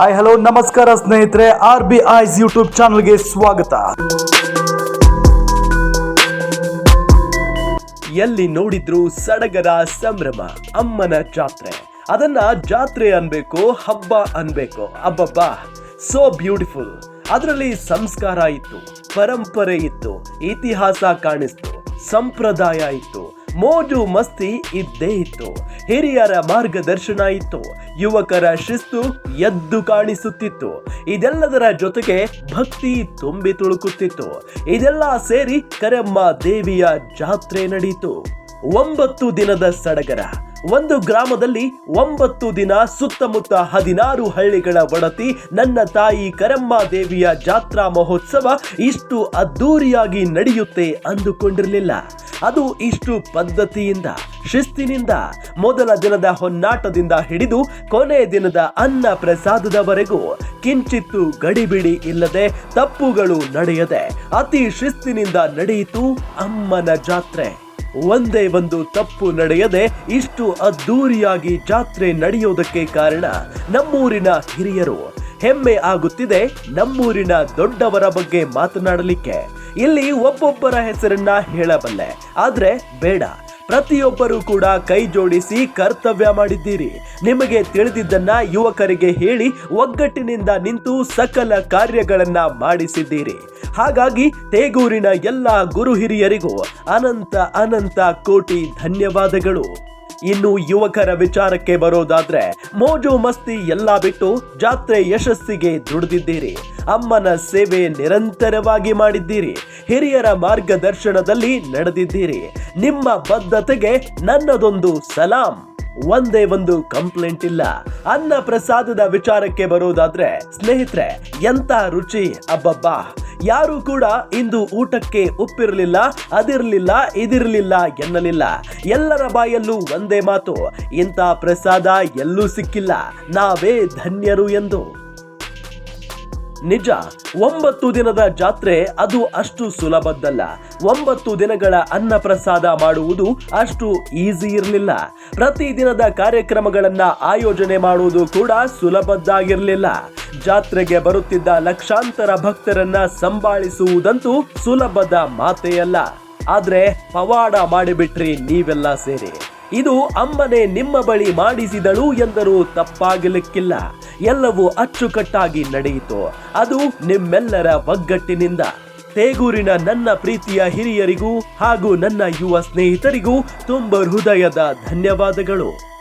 Hi hello ನಮಸ್ಕಾರ ಸ್ನೇಹಿತರೆ R B ice YouTube ಚಾನಲ್ಗೆ ಸ್ವಾಗತ ಎಲ್ಲಿ ನೋಡಿದ್ರು ಸಡಗರ ಸಂಭ್ರಮ ಅಮ್ಮನ ಜಾತ್ರೆ ಅದನ್ನ ಜಾತ್ರೆ ಅನ್ಬೇಕು ಹಬ್ಬ ಅನ್ಬೇಕು ಅಬ್ಬಬ್ಬಾ ಸೋ ಬ್ಯೂಟಿಫುಲ್ ಅದರಲ್ಲಿ ಸಂಸ್ಕಾರ ಇತ್ತು ಪರಂಪರೆ ಇತ್ತು ಇತಿಹಾಸ ಕಾಣಿಸ್ತು ಸಂಪ್ರದಾಯ ಇತ್ತು ಮೋಜು ಮಸ್ತಿ ಇದ್ದೇ ಇತ್ತು. ಹಿರಿಯರ ಮಾರ್ಗದರ್ಶನ ಇತ್ತು. ಯುವಕರ ಶಿಸ್ತು ಎದ್ದು ಕಾಣಿಸುತ್ತಿತ್ತು. ಇದೆಲ್ಲದರ ಜೊತೆಗೆ ಭಕ್ತಿ ತುಂಬಿ ತುಳುಕುತ್ತಿತ್ತು. ಇದೆಲ್ಲ ಸೇರಿ ಕರೆಮ್ಮ ದೇವಿಯ ಜಾತ್ರೆ ನಡೆಯಿತು ಒಂಬತ್ತು ದಿನದ ಸಡಗರ. ಒಂದು ಗ್ರಾಮದಲ್ಲಿ ಒಂಬತ್ತು ದಿನ ಸುತ್ತಮುತ್ತ ಹದಿನಾರು ಹಳ್ಳಿಗಳ ಒಡತಿ ನನ್ನ ತಾಯಿ ಕರಮ್ಮ ದೇವಿಯ ಜಾತ್ರಾ ಮಹೋತ್ಸವ ಇಷ್ಟು ಅದ್ದೂರಿಯಾಗಿ ನಡೆಯುತ್ತೆ ಅಂದುಕೊಂಡಿರಲಿಲ್ಲ. ಅದು ಇಷ್ಟು ಪದ್ಧತಿಯಿಂದ, ಶಿಸ್ತಿನಿಂದ ಮೊದಲ ದಿನದ ಹೊನ್ನಾಟದಿಂದ ಹಿಡಿದು ಕೊನೆ ದಿನದ ಅನ್ನ ಪ್ರಸಾದದವರೆಗೂ ಕಿಂಚಿತ್ತು ಗಡಿಬಿಡಿ ಇಲ್ಲದೆ ತಪ್ಪುಗಳು ನಡೆಯದೆ ಅತಿ ಶಿಸ್ತಿನಿಂದ ನಡೆಯಿತು ಅಮ್ಮನ ಜಾತ್ರೆ. ಒಂದೇ ಒಂದು ತಪ್ಪು ನಡೆಯದೆ ಇಷ್ಟು ಅದ್ದೂರಿಯಾಗಿ ಜಾತ್ರೆ ನಡೆಯೋದಕ್ಕೆ ಕಾರಣ ನಮ್ಮೂರಿನ ಹಿರಿಯರು. ಹೆಮ್ಮೆ ಆಗುತ್ತಿದೆ ನಮ್ಮೂರಿನ ದೊಡ್ಡವರ ಬಗ್ಗೆ ಮಾತನಾಡಲಿಕ್ಕೆ. ಇಲ್ಲಿ ಒಬ್ಬೊಬ್ಬರ ಹೆಸರನ್ನ ಹೇಳಬಲ್ಲೆ. ಆದ್ರೆ ಬೇಡ. ಪ್ರತಿಯೊಬ್ಬರು ಕೂಡ ಕೈ ಜೋಡಿಸಿ ಕರ್ತವ್ಯ ಮಾಡಿದ್ದೀರಿ. ನಿಮಗೆ ತಿಳಿದಿದ್ದನ್ನ ಯುವಕರಿಗೆ ಹೇಳಿ ಒಗ್ಗಟ್ಟಿನಿಂದ ನಿಂತು ಸಕಲ ಕಾರ್ಯಗಳನ್ನ ಮಾಡಿಸಿದ್ದೀರಿ. ಹಾಗಾಗಿ ತೇಗೂರಿನ ಎಲ್ಲ ಗುರು ಹಿರಿಯರಿಗೂ ಅನಂತ ಅನಂತ ಕೋಟಿ ಧನ್ಯವಾದಗಳು. ಇನ್ನು ಯುವಕರ ವಿಚಾರಕ್ಕೆ ಬರೋದಾದ್ರೆ ಮೋಜು ಮಸ್ತಿ ಎಲ್ಲ ಬಿಟ್ಟು ಜಾತ್ರೆ ಯಶಸ್ಸಿಗೆ ದುಡಿದಿದ್ದೀರಿ. ಅಮ್ಮನ ಸೇವೆ ನಿರಂತರವಾಗಿ ಮಾಡಿದ್ದೀರಿ. ಹಿರಿಯರ ಮಾರ್ಗದರ್ಶನದಲ್ಲಿ ನಡೆದಿದ್ದೀರಿ. ನಿಮ್ಮ ಬದ್ಧತೆಗೆ ನನ್ನದೊಂದು ಸಲಾಂ. ಒಂದೇ ಒಂದು ಕಂಪ್ಲೇಂಟ್ ಇಲ್ಲ. ಅನ್ನ ಪ್ರಸಾದದ ವಿಚಾರಕ್ಕೆ ಬರೋದಾದ್ರೆ, ಸ್ನೇಹಿತರೆ ಎಂತ ರುಚಿ, ಅಬ್ಬಬ್ಬಾ. ಯಾರು ಕೂಡ ಇಂದು ಊಟಕ್ಕೆ ಉಪ್ಪಿರಲಿಲ್ಲ, ಅದಿರಲಿಲ್ಲ, ಇದಿರಲಿಲ್ಲ ಎನ್ನಲಿಲ್ಲ. ಎಲ್ಲರ ಬಾಯಲ್ಲೂ ಒಂದೇ ಮಾತು, ಇಂಥ ಪ್ರಸಾದ ಎಲ್ಲೂ ಸಿಕ್ಕಿಲ್ಲ. ನಾವೇ ಧನ್ಯರು ಎಂದು. ನಿಜ, ಒಂಬತ್ತು ದಿನದ ಜಾತ್ರೆ ಅದು ಅಷ್ಟು ಸುಲಭದ್ದಲ್ಲ. ಒಂಬತ್ತು ದಿನಗಳ ಅನ್ನ ಪ್ರಸಾದ ಮಾಡುವುದು ಅಷ್ಟು ಈಸಿ ಇರಲಿಲ್ಲ. ಪ್ರತಿ ದಿನದ ಕಾರ್ಯಕ್ರಮಗಳನ್ನ ಆಯೋಜನೆ ಮಾಡುವುದು ಕೂಡ ಸುಲಭದ್ದಾಗಿರಲಿಲ್ಲ. ಜಾತ್ರೆಗೆ ಬರುತ್ತಿದ್ದ ಲಕ್ಷಾಂತರ ಭಕ್ತರನ್ನ ಸಂಭಾಳಿಸುವುದಂತೂ ಸುಲಭದ ಮಾತೆಯಲ್ಲ. ಆದ್ರೆ ಪವಾಡ ಮಾಡಿಬಿಟ್ರಿ ನೀವೆಲ್ಲ ಸೇರಿ. ಇದು ಅಮ್ಮನೆ ನಿಮ್ಮ ಬಳಿ ಮಾಡಿಸಿದಳು ಎಂದರೂ ತಪ್ಪಾಗಲಿಕ್ಕಿಲ್ಲ. ಎಲ್ಲವೂ ಅಚ್ಚುಕಟ್ಟಾಗಿ ನಡೆಯಿತು. ಅದು ನಿಮ್ಮೆಲ್ಲರ ಒಗ್ಗಟ್ಟಿನಿಂದ. ತೇಗೂರಿನ ನನ್ನ ಪ್ರೀತಿಯ ಹಿರಿಯರಿಗೂ ಹಾಗೂ ನನ್ನ ಯುವ ಸ್ನೇಹಿತರಿಗೂ ತುಂಬ ಹೃದಯದ ಧನ್ಯವಾದಗಳು.